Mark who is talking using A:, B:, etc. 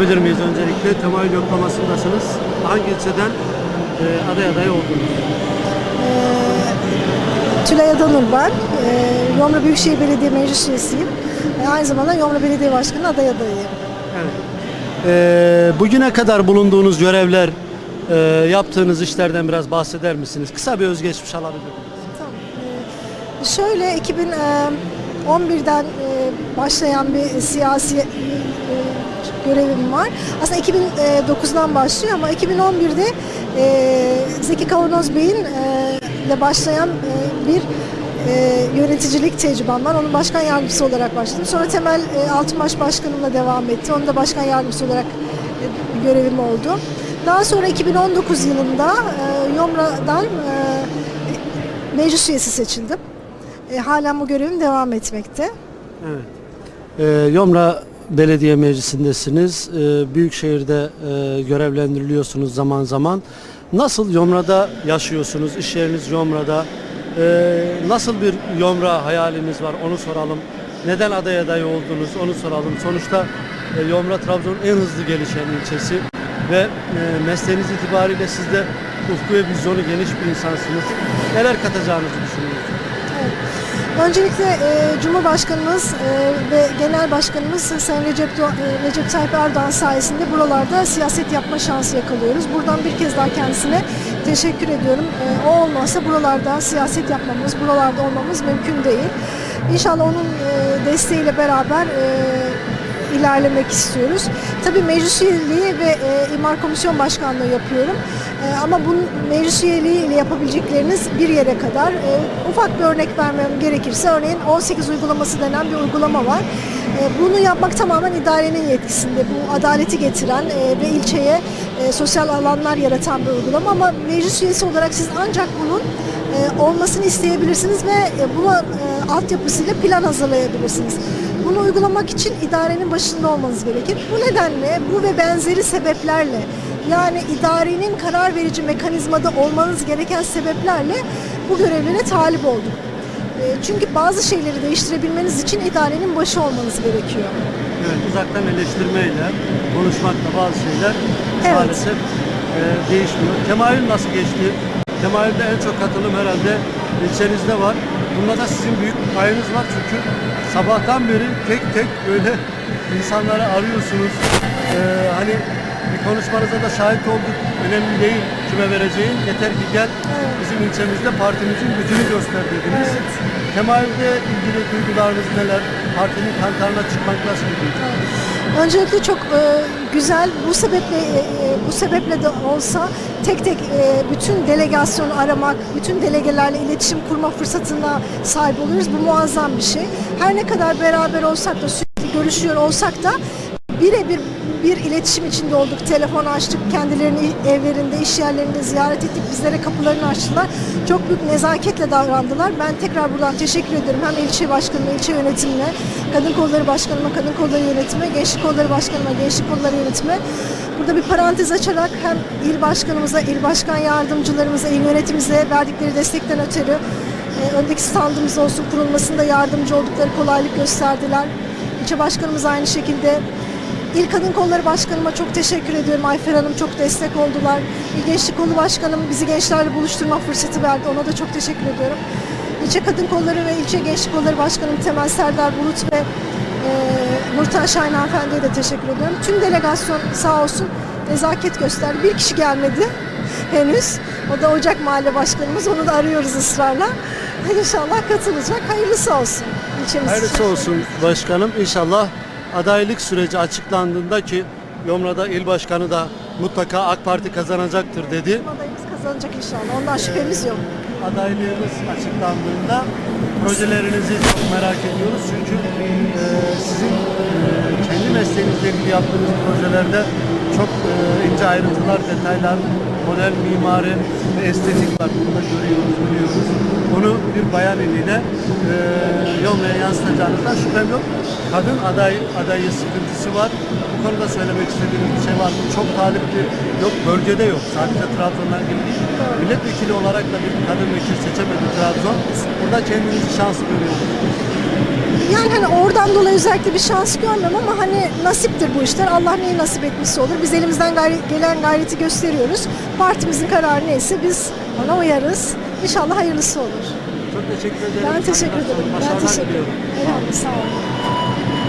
A: Bilir miyiz öncelikle temayül yoklamasındasınız. Hangi ilçeden e, aday aday oldunuz?
B: Tülay Adanur ben. Ee, Yomra Büyükşehir Belediye Meclis Üyesiyim. Ee, Aynı zamanda Yomra Belediye Başkanı aday adayıyım.
A: Evet. E, bugüne kadar bulunduğunuz görevler, e, yaptığınız işlerden biraz bahseder misiniz? Kısa bir özgeçmiş alabilir miyiz?
B: Tamam. Ee, Şöyle 2011'den e, başlayan bir siyasi e, görevim var. Aslında 2009'dan başlıyor ama 2011'de e, Zeki Kavanoz Bey'in e, ile başlayan e, bir e, yöneticilik tecrübem var. Onun başkan yardımcısı olarak başladım. Sonra Temel e, Altınbaş Başkanımla devam etti. Onun da başkan yardımcısı olarak e, görevim oldu. Daha sonra 2019 yılında e, Yomra'dan e, meclis üyesi seçildim. E, halen bu görevim devam etmekte.
A: Evet. E, Yomra Belediye Meclisi'ndesiniz. E, Büyükşehir'de e, görevlendiriliyorsunuz zaman zaman. Nasıl Yomra'da yaşıyorsunuz? İş yeriniz Yomra'da. E, nasıl bir Yomra hayaliniz var? Onu soralım. Neden aday aday oldunuz? Onu soralım. Sonuçta e, Yomra Trabzon'un en hızlı gelişen ilçesi ve e, mesleğiniz itibariyle siz de ufku ve vizyonu geniş bir insansınız. Neler katacağınızı düşünüyorsunuz?
B: Öncelikle e, Cumhurbaşkanımız e, ve Genel Başkanımız Sayın Recep, e, Recep Tayyip Erdoğan sayesinde buralarda siyaset yapma şansı yakalıyoruz. Buradan bir kez daha kendisine teşekkür ediyorum. E, o olmazsa buralarda siyaset yapmamız, buralarda olmamız mümkün değil. İnşallah onun e, desteğiyle beraber e, ilerlemek istiyoruz. Tabii meclis üyeliği ve e, imar komisyon başkanlığı yapıyorum. E, ama bu meclis üyeliği ile yapabilecekleriniz bir yere kadar. E, ufak bir örnek vermem gerekirse örneğin 18 uygulaması denen bir uygulama var. E, bunu yapmak tamamen idarenin yetkisinde. Bu adaleti getiren e, ve ilçeye e, sosyal alanlar yaratan bir uygulama ama meclis üyesi olarak siz ancak bunun e, olmasını isteyebilirsiniz ve e, buna e, altyapısıyla plan hazırlayabilirsiniz. Bunu uygulamak için idarenin başında olmanız gerekir. Bu nedenle bu ve benzeri sebeplerle yani idarenin karar verici mekanizmada olmanız gereken sebeplerle bu görevlere talip oldum. E, Çünkü bazı şeyleri değiştirebilmeniz için idarenin başı olmanız gerekiyor.
A: Evet, uzaktan eleştirmeyle, konuşmakla bazı şeyler
B: Evet.
A: maalesef e, değişmiyor. Temayül nasıl geçti? Temayülde en çok katılım herhalde ilçenizde var. Bunda da sizin büyük payınız var çünkü sabahtan beri tek tek böyle insanları arıyorsunuz. E, hani bir konuşmanıza da şahit olduk. Önemli değil kime vereceğin. Yeter ki gel bizim ilçemizde partimizin gücünü göster dediniz.
B: Evet.
A: Temayülde ilgili duygularınız neler? Partinin kantarına çıkmak nasıl bir?
B: Öncelikle çok e, güzel bu sebeple e, e, bu sebeple de olsa tek tek e, bütün delegasyonu aramak, bütün delegelerle iletişim kurma fırsatına sahip oluyoruz. Bu muazzam bir şey. Her ne kadar beraber olsak da sürekli görüşüyor olsak da birebir bir iletişim içinde olduk. Telefon açtık, kendilerini evlerinde, iş yerlerinde ziyaret ettik. Bizlere kapılarını açtılar. Çok büyük nezaketle davrandılar. Ben tekrar buradan teşekkür ederim. Hem ilçe başkanıma, ilçe yönetimine, kadın kolları başkanıma, kadın kolları yönetime, gençlik kolları başkanıma, gençlik kolları yönetime. Burada bir parantez açarak hem il başkanımıza, il başkan yardımcılarımıza, il yönetimimize verdikleri destekten ötürü e, öndeki standımız olsun kurulmasında yardımcı oldukları kolaylık gösterdiler. İlçe başkanımız aynı şekilde İl Kadın Kolları Başkanıma çok teşekkür ediyorum. Ayfer Hanım çok destek oldular. İl Gençlik Kolu Başkanım bizi gençlerle buluşturma fırsatı verdi. Ona da çok teşekkür ediyorum. İlçe Kadın Kolları ve İlçe Gençlik Kolları Başkanım Temel Serdar Bulut ve e, Nurten Şahin Hanımefendi'ye de teşekkür ediyorum. Tüm delegasyon sağ olsun nezaket gösterdi. Bir kişi gelmedi henüz. O da Ocak Mahalle Başkanımız. Onu da arıyoruz ısrarla. İnşallah katılacak. Hayırlısı olsun ilçemiz için.
A: Hayırlısı olsun başkanım. İnşallah adaylık süreci açıklandığında ki Yomra'da il başkanı da mutlaka AK Parti kazanacaktır dedi.
B: Adayımız kazanacak inşallah. Ondan şüphemiz yok.
A: Adaylığınız açıklandığında projelerinizi çok merak ediyoruz. Çünkü e, sizin e, kendi mesleğinizle ilgili yaptığınız projelerde çok e, ince ayrıntılar, detaylar, model mimari ve estetik var. Bunu da görüyoruz, biliyoruz. Bunu bir bayan eliyle e, Yomra'ya yansıtacağınızdan şüphem yok. Kadın aday adayı sıkıntısı var. Bu konuda söylemek istediğiniz bir şey var? Çok talipli yok, bölgede yok. Sadece Trabzon'dan ilgili değil. Milletvekili olarak da bir kadın vekil seçemedi Trabzon. Burada kendinizi şanslı görüyorsunuz.
B: Yani hani oradan dolayı özellikle bir şans görmüyorum ama hani nasiptir bu işler. Allah neyi nasip etmişse olur. Biz elimizden gayri- gelen gayreti gösteriyoruz. Partimizin kararı neyse biz ona uyarız. İnşallah hayırlısı olur.
A: Çok teşekkür ederim.
B: Ben teşekkür ederim. Ben teşekkür ederim. Eyvallah, sağ olun.